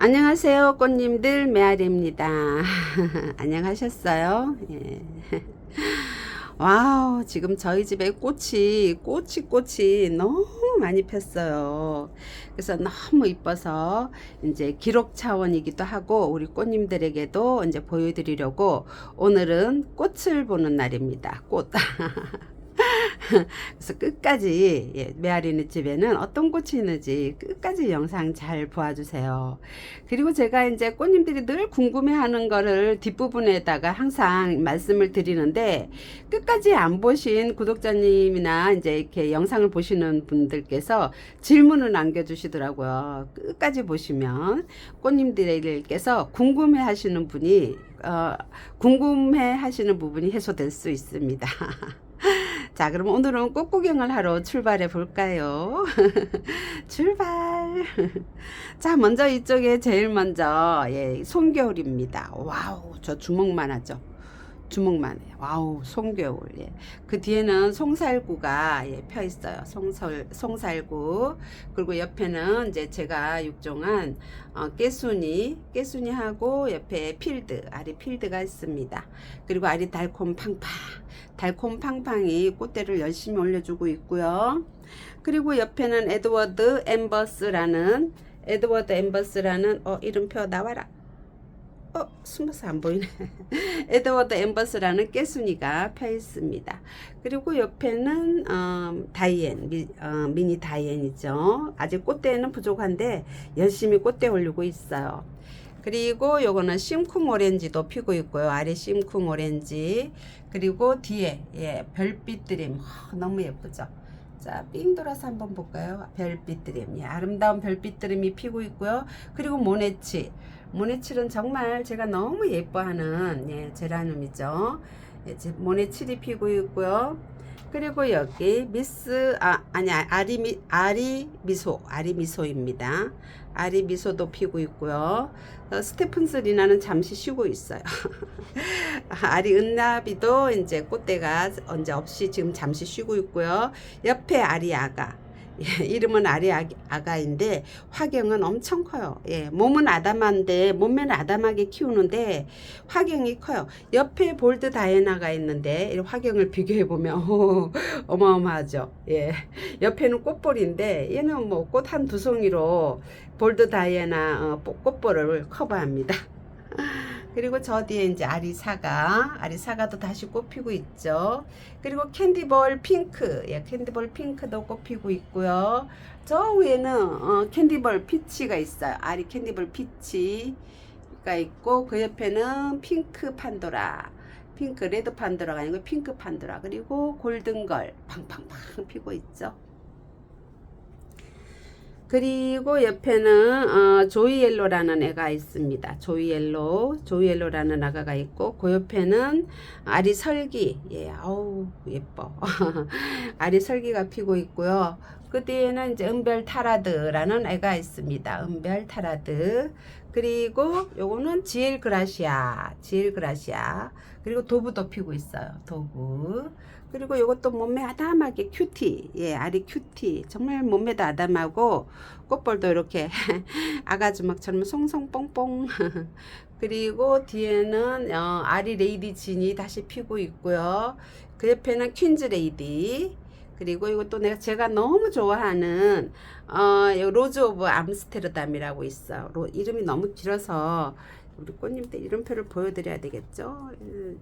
안녕하세요 꽃님들. 메아리입니다. 안녕하셨어요? 예. 와우 지금 저희 집에 꽃이 꽃이 꽃이 너무 많이 폈어요. 그래서 너무 이뻐서 이제 기록 차원이기도 하고 우리 꽃님들에게도 이제 보여드리려고 오늘은 꽃을 보는 날입니다. 꽃 그래서 끝까지 예, 메아리네 집에는 어떤 꽃이 있는지 끝까지 영상 잘 보아주세요. 그리고 제가 이제 꽃님들이 늘 궁금해하는 거를 뒷부분에다가 항상 말씀을 드리는데 끝까지 안 보신 구독자님이나 이제 이렇게 영상을 보시는 분들께서 질문을 남겨주시더라고요. 끝까지 보시면 꽃님들께서 궁금해하시는 분이 어, 궁금해 하시는 부분이 해소될 수 있습니다. 자, 그럼 오늘은 꽃 구경을 하러 출발해 볼까요? 출발. 자, 먼저 이쪽에 제일 먼저 예, 송겨울입니다. 와우, 저 주먹만 하죠. 주먹만 해. 와우, 송겨울. 예. 그 뒤에는 송살구가 예, 펴 있어요. 송설, 송살구. 그리고 옆에는 이제 제가 육종한 어, 깨순이, 깨순이하고 옆에 필드, 아리 필드가 있습니다. 그리고 아리 달콤 팡팡. 달콤 팡팡이 꽃대를 열심히 올려주고 있고요. 그리고 옆에는 에드워드 엠버스라는 에드워드 엠버스라는 어 이름표 나와라. 어 숨어서 안 보이네. 에드워드 엠버스라는 깨순이가 펴 있습니다. 그리고 옆에는 어, 다이앤 미, 어, 미니 다이앤이죠. 아직 꽃대는 부족한데 열심히 꽃대 올리고 있어요. 그리고 요거는 심쿵 오렌지도 피고 있고요. 아래 심쿵 오렌지. 그리고 뒤에 예, 별빛 드림. 아, 너무 예쁘죠? 자, 삥 돌아서 한번 볼까요? 별빛 드림. 예, 아름다운 별빛 드림이 피고 있고요. 그리고 모네치. 모네칠은 정말 제가 너무 예뻐하는 예, 제라늄이죠. 예, 제- 모네칠이 피고 있고요. 그리고 여기 미스 아 아니 아리 미 아리 미소 아리 미소입니다. 아리 미소도 피고 있고요. 어, 스테픈스 리나는 잠시 쉬고 있어요. 아리 은나비도 이제 꽃대가 언제 없이 지금 잠시 쉬고 있고요. 옆에 아리 아가. 예, 이름은 아리 아- 아가인데 화경은 엄청 커요. 예, 몸은 아담한데 몸매는 아담하게 키우는데 화경이 커요. 옆에 볼드 다이애나가 있는데 이 화경을 비교해 보면 어마어마하죠. 예, 옆에는 꽃볼인데 얘는 뭐 꽃 한 두 송이로 볼드 다이애나 어, 꽃볼을 커버합니다. 그리고 저 뒤에 이제 아리사가, 아리사가도 다시 꽃피고 있죠. 그리고 캔디볼 핑크, 예, 캔디볼 핑크도 꽃피고 있고요. 저 위에는 어, 캔디볼 피치가 있어요. 아리 캔디볼 피치가 있고 그 옆에는 핑크 판도라. 핑크 레드 판도라가 아니고 핑크 판도라 그리고 골든걸 팡팡팡 피고 있죠. 그리고 옆에는 어, 조이옐로라는 애가 있습니다. 조이옐로, 조이옐로라는 아가가 있고 그 옆에는 아리설기, 예, 아우 예뻐. 아리설기가 피고 있고요. 그 뒤에는 이제 은별 타라드라는 애가 있습니다. 은별 타라드. 그리고 요거는 지엘 그라시아, 지엘 그라시아. 그리고 도부도 피고 있어요. 도부. 그리고 이것도 몸매 아담하게 큐티, 예, 아리 큐티. 정말 몸매도 아담하고 꽃볼도 이렇게 아가주막처럼 송송 뽕뽕. 그리고 뒤에는 어, 아리 레이디 진이 다시 피고 있고요. 그 옆에는 퀸즈 레이디. 그리고 이것도 내가 제가 너무 좋아하는 어, 이 로즈 오브 암스테르담이라고 있어. 로, 이름이 너무 길어서 우리 꽃님들 이름표를 보여드려야 되겠죠.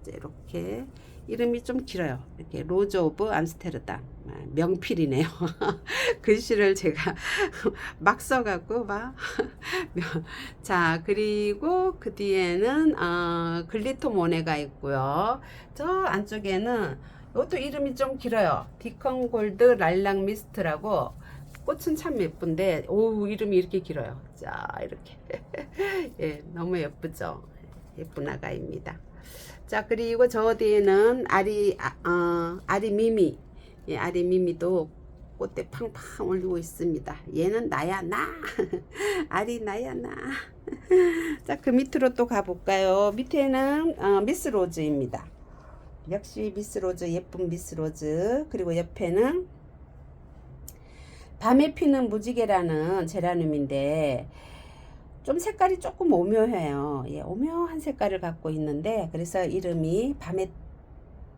이제 이렇게 이름이 좀 길어요. 이렇게 로즈 오브 암스테르담 아, 명필이네요. 글씨를 제가 막 써갖고 막. 자 그리고 그 뒤에는 어, 글리터 모네가 있고요. 저 안쪽에는 이것도 이름이 좀 길어요. 디컨 골드 랄락 미스트라고 꽃은 참 예쁜데 오 이름이 이렇게 길어요. 자 이렇게 예 너무 예쁘죠. 예쁜 아가입니다. 자 그리고 저 뒤에는 아리 아, 어, 아리 미미 예, 아리 미미도 꽃대 팡팡 올리고 있습니다. 얘는 나야 나 아리 나야 나. 자그 밑으로 또 가볼까요? 밑에는 어, 미스 로즈입니다. 역시 미스 로즈 예쁜 미스 로즈 그리고 옆에는 밤에 피는 무지개라는 제라늄인데 좀 색깔이 조금 오묘해요. 예, 오묘한 색깔을 갖고 있는데 그래서 이름이 밤에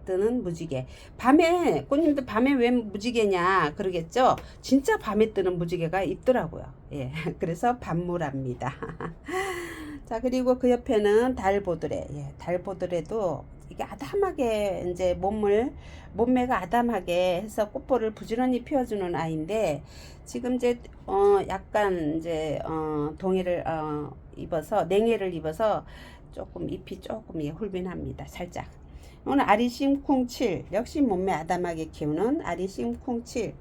뜨는 무지개. 밤에 꽃님들 밤에 왜 무지개냐 그러겠죠? 진짜 밤에 뜨는 무지개가 있더라고요. 예, 그래서 밤무랍니다. 자 그리고 그 옆에는 달보드레. 예, 달보드레도 이게 아담하게 이제 몸을 몸매가 아담하게 해서 꽃볼을 부지런히 피워주는 아이인데 지금 이제 어 약간 이제 어 동해를 어 입어서 냉해를 입어서 조금 잎이 조금 예, 훌빈합니다. 살짝. 오늘 아리심 쿵7 역시 몸매 아담하게 키우는 아리심 쿵7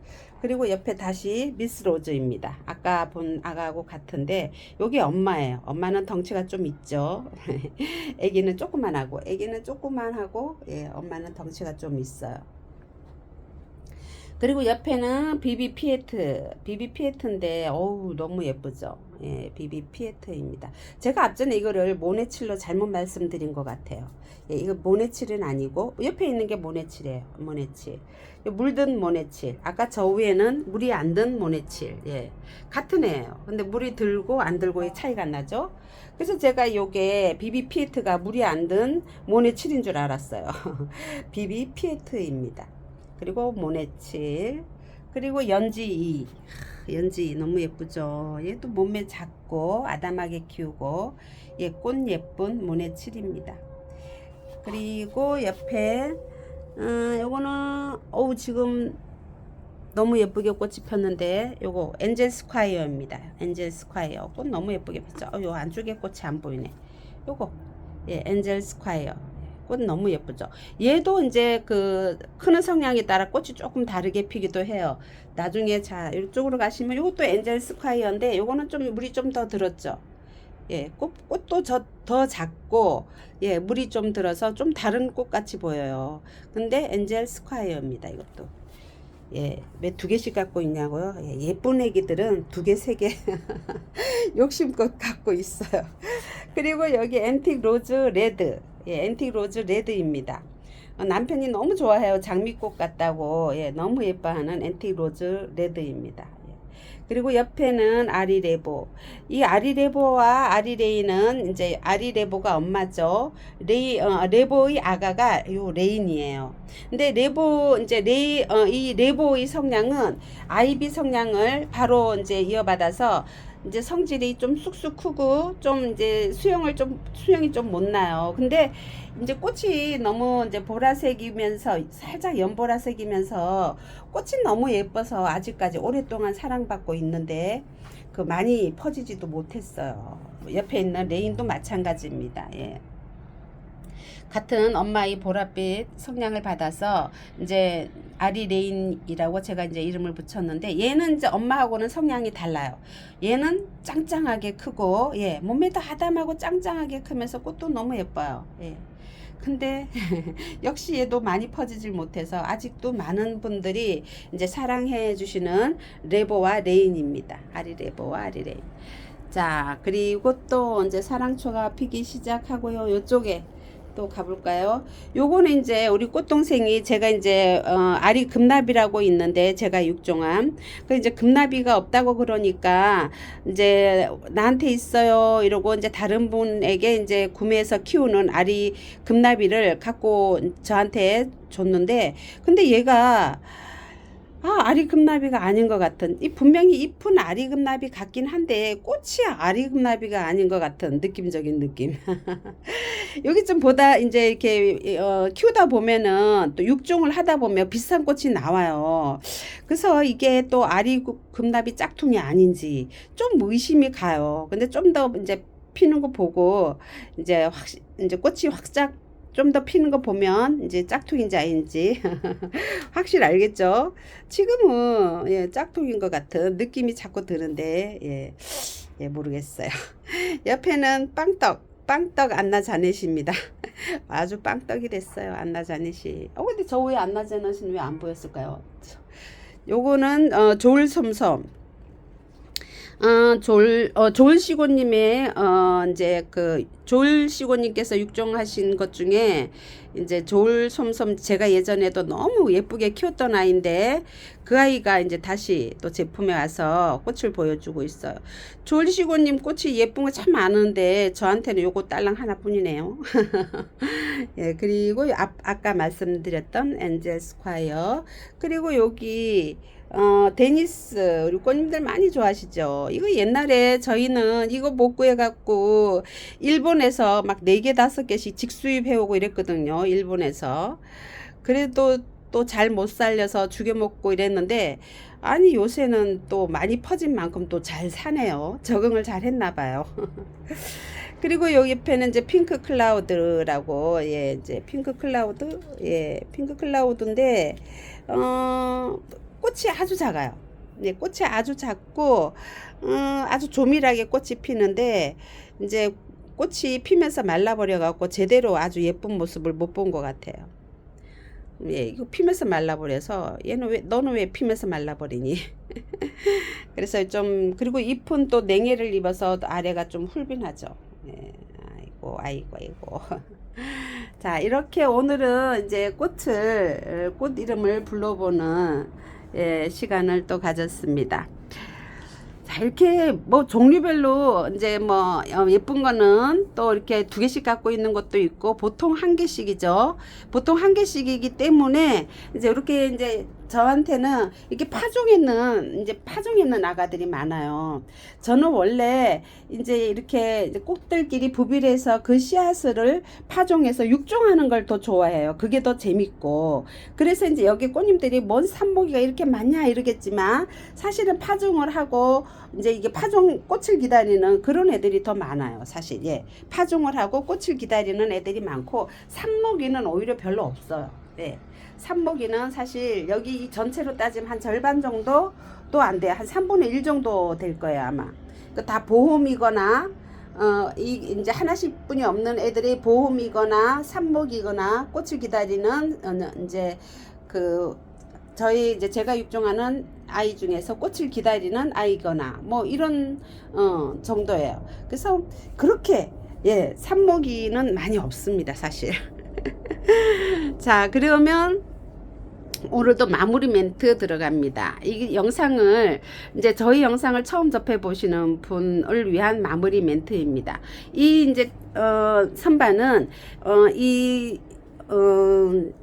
그리고 옆에 다시 미스 로즈입니다. 아까 본 아가하고 같은데 여기 엄마예요. 엄마는 덩치가 좀 있죠. 아기는 조그만 하고 아기는 조그만 하고 예, 엄마는 덩치가 좀 있어요. 그리고 옆에는 비비 피에트, 비비 피에트인데 어우 너무 예쁘죠. 예, 비비 피에트입니다. 제가 앞전에 이거를 모네칠로 잘못 말씀드린 것 같아요. 예, 이거 모네칠은 아니고 옆에 있는 게 모네칠이에요. 모네칠. 물든 모네칠. 아까 저 위에는 물이 안 든 모네칠. 예, 같은 애예요. 근데 물이 들고 안 들고의 차이가 나죠. 그래서 제가 요게 비비 피에트가 물이 안 든 모네칠인 줄 알았어요. 비비 피에트입니다. 그리고 모네칠 그리고 연지 2 연지 2 너무 예쁘죠? 얘도 몸매 작고 아담하게 키우고 얘 꽃 예쁜 모네칠입니다. 그리고 옆에 음, 요거는 어우 지금 너무 예쁘게 꽃이 폈는데 요거 엔젤 스콰이어입니다. 엔젤 스콰이어. 꽃 너무 예쁘게 폈죠? 어, 요 안쪽에 꽃이 안 보이네. 요거 예 엔젤 스콰이어 꽃 너무 예쁘죠. 얘도 이제 그 크는 성향에 따라 꽃이 조금 다르게 피기도 해요. 나중에 자 이쪽으로 가시면 이것도 엔젤 스콰이어인데 요거는 좀 물이 좀 더 들었죠. 예, 꽃, 꽃도 저, 더 작고, 예, 물이 좀 들어서 좀 다른 꽃 같이 보여요. 근데 엔젤 스콰이어입니다, 이것도. 예, 왜 두 개씩 갖고 있냐고요? 예, 예쁜 애기들은 두 개, 세 개 욕심껏 갖고 있어요. 그리고 여기 앤틱 로즈 레드, 예, 앤틱 로즈 레드입니다. 어, 남편이 너무 좋아해요. 장미꽃 같다고, 예, 너무 예뻐하는 앤틱 로즈 레드입니다. 예. 그리고 옆에는 아리레보. 이 아리레보와 아리레이는 이제 아리레보가 엄마죠. 레이 어, 레보의 아가가 요 레인이에요. 근데 레보 이제 레이 어, 이 레보의 성향은 아이비 성향을 바로 이제 이어받아서 이제 성질이 좀 쑥쑥 크고 좀 이제 수영을 좀 수영이 좀 못 나요. 근데 이제 꽃이 너무 이제 보라색이면서 살짝 연보라색이면서 꽃이 너무 예뻐서 아직까지 오랫동안 사랑받고 있는데 그 많이 퍼지지도 못했어요. 옆에 있는 레인도 마찬가지입니다. 예. 같은 엄마의 보랏빛 성향을 받아서 이제 아리레인이라고 제가 이제 이름을 붙였는데 얘는 이제 엄마하고는 성향이 달라요. 얘는 짱짱하게 크고 예 몸매도 하담하고 짱짱하게 크면서 꽃도 너무 예뻐요. 예. 근데 역시 얘도 많이 퍼지질 못해서 아직도 많은 분들이 이제 사랑해 주시는 레보와 레인입니다. 아리 레보와 아리 레인. 자 그리고 또 이제 사랑초가 피기 시작하고요. 요쪽에 또 가볼까요? 요거는 이제 우리 꽃동생이 제가 이제 어, 아리 금나비라고 있는데 제가 육종암 그 이제 금나비가 없다고 그러니까 이제 나한테 있어요 이러고 이제 다른 분에게 이제 구매해서 키우는 아리 금나비를 갖고 저한테 줬는데 근데 얘가 아, 아리금나비가 아닌 것 같은. 이 분명히 잎은 아리금나비 같긴 한데 꽃이 아리금나비가 아닌 것 같은 느낌적인 느낌. 여기 좀 보다 이제 이렇게 어, 키우다 보면은 또 육종을 하다 보면 비슷한 꽃이 나와요. 그래서 이게 또 아리금나비 짝퉁이 아닌지 좀 의심이 가요. 근데 좀 더 이제 피는 거 보고 이제 확 이제 꽃이 확짝 좀 더 피는 거 보면 이제 짝퉁인지 아닌지 확실히 알겠죠? 지금은 예, 짝퉁인 것 같은 느낌이 자꾸 드는데 예, 예 모르겠어요. 옆에는 빵떡 빵떡 안나 자넷입니다. 아주 빵떡이 됐어요. 안나 자넷이. 어 근데 저 위에 안나 자넷은 왜 안 보였을까요? 요거는 어, 조울섬섬 어, 졸, 어, 졸시고님의, 어, 이제 그, 졸시고님께서 육종하신 것 중에, 이제 졸솜솜 제가 예전에도 너무 예쁘게 키웠던 아이인데, 그 아이가 이제 다시 또 제품에 와서 꽃을 보여주고 있어요. 졸시고님 꽃이 예쁜 거 참 많은데, 저한테는 요거 딸랑 하나뿐이네요. 예, 그리고 아, 아까 말씀드렸던 엔젤 스콰이어. 그리고 여기, 어, 데니스, 우리 꽃님들 많이 좋아하시죠? 이거 옛날에 저희는 이거 못 구해갖고, 일본에서 막 네 개 다섯 개씩 직수입해오고 이랬거든요. 일본에서. 그래도 또 잘 못 살려서 죽여 먹고 이랬는데, 아니, 요새는 또 많이 퍼진 만큼 또 잘 사네요. 적응을 잘 했나 봐요. 그리고 여기 옆에는 이제 핑크 클라우드라고, 예, 이제 핑크 클라우드, 예, 핑크 클라우드인데, 어, 꽃이 아주 작아요. 예, 꽃이 아주 작고, 어, 아주 조밀하게 꽃이 피는데, 이제 꽃이 피면서 말라버려 갖고 제대로 아주 예쁜 모습을 못 본 것 같아요. 예, 이거 피면서 말라버려서 얘는 왜 너는 왜 피면서 말라버리니? 그래서 좀 그리고 잎은 또 냉해를 입어서 아래가 좀 훌빈하죠. 예, 아이고 아이고 아이고. 자 이렇게 오늘은 이제 꽃을 꽃 이름을 불러보는 예, 시간을 또 가졌습니다. 자, 이렇게 뭐 종류별로 이제 뭐 어, 예쁜 거는 또 이렇게 두 개씩 갖고 있는 것도 있고 보통 한 개씩이죠. 보통 한 개씩이기 때문에 이제 이렇게 이제 저한테는 이렇게 파종 있는 이제 파종 있는 아가들이 많아요. 저는 원래 이제 이렇게 이제 꽃들끼리 부비해서 그 씨앗을 파종해서 육종하는 걸 더 좋아해요. 그게 더 재밌고 그래서 이제 여기 꽃님들이 뭔 산모기가 이렇게 많냐 이러겠지만 사실은 파종을 하고 이제 이게 파종 꽃을 기다리는 그런 애들이 더 많아요. 사실 예 파종을 하고 꽃을 기다리는 애들이 많고 산모기는 오히려 별로 없어요. 예. 산모기는 사실 여기 이 전체로 따지면 한 절반 정도 또 안 돼요. 한 3분의 1 정도 될 거예요, 아마. 그다 보험이거나 어, 이 이제 하나씩 뿐이 없는 애들이 보험이거나 산모기거나 꽃을 기다리는 어, 이제 그 저희 이제 제가 육종하는 아이 중에서 꽃을 기다리는 아이거나 뭐 이런 어 정도예요. 그래서 그렇게 예, 산모기는 많이 없습니다, 사실. 자, 그러면 오늘도 마무리 멘트 들어갑니다. 이 영상을 이제 저희 영상을 처음 접해 보시는 분을 위한 마무리 멘트입니다. 이 이제 어 선반은 어 이 어,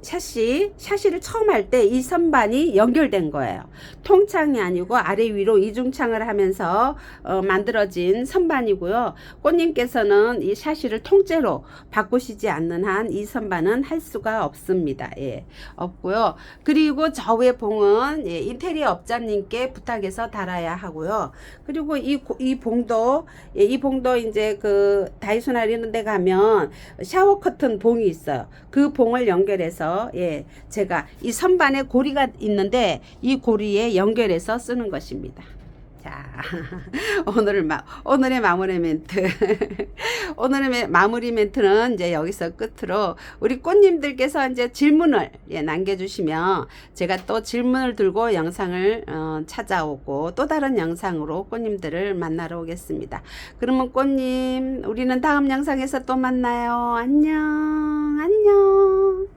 샤시, 샤시를 처음 할 때 이 선반이 연결된 거예요. 통창이 아니고 아래 위로 이중창을 하면서 어, 만들어진 선반이고요. 꽃님께서는 이 샤시를 통째로 바꾸시지 않는 한 이 선반은 할 수가 없습니다. 예, 없고요. 그리고 저 위에 봉은 예, 인테리어 업자님께 부탁해서 달아야 하고요. 그리고 이, 고- 이 봉도, 예, 이 봉도 이제 그 다이소나 이런 데 가면 샤워 커튼 봉이 있어요. 그 봉을 연결해서 예, 제가 이 선반에 고리가 있는데 이 고리에 연결해서 쓰는 것입니다. 자, 오늘 마, 오늘의 마무리 멘트. 오늘의 매- 마무리 멘트는 이제 여기서 끝으로 우리 꽃님들께서 이제 질문을 예, 남겨주시면 제가 또 질문을 들고 영상을 어, 찾아오고 또 다른 영상으로 꽃님들을 만나러 오겠습니다. 그러면 꽃님, 우리는 다음 영상에서 또 만나요. 안녕, 안녕.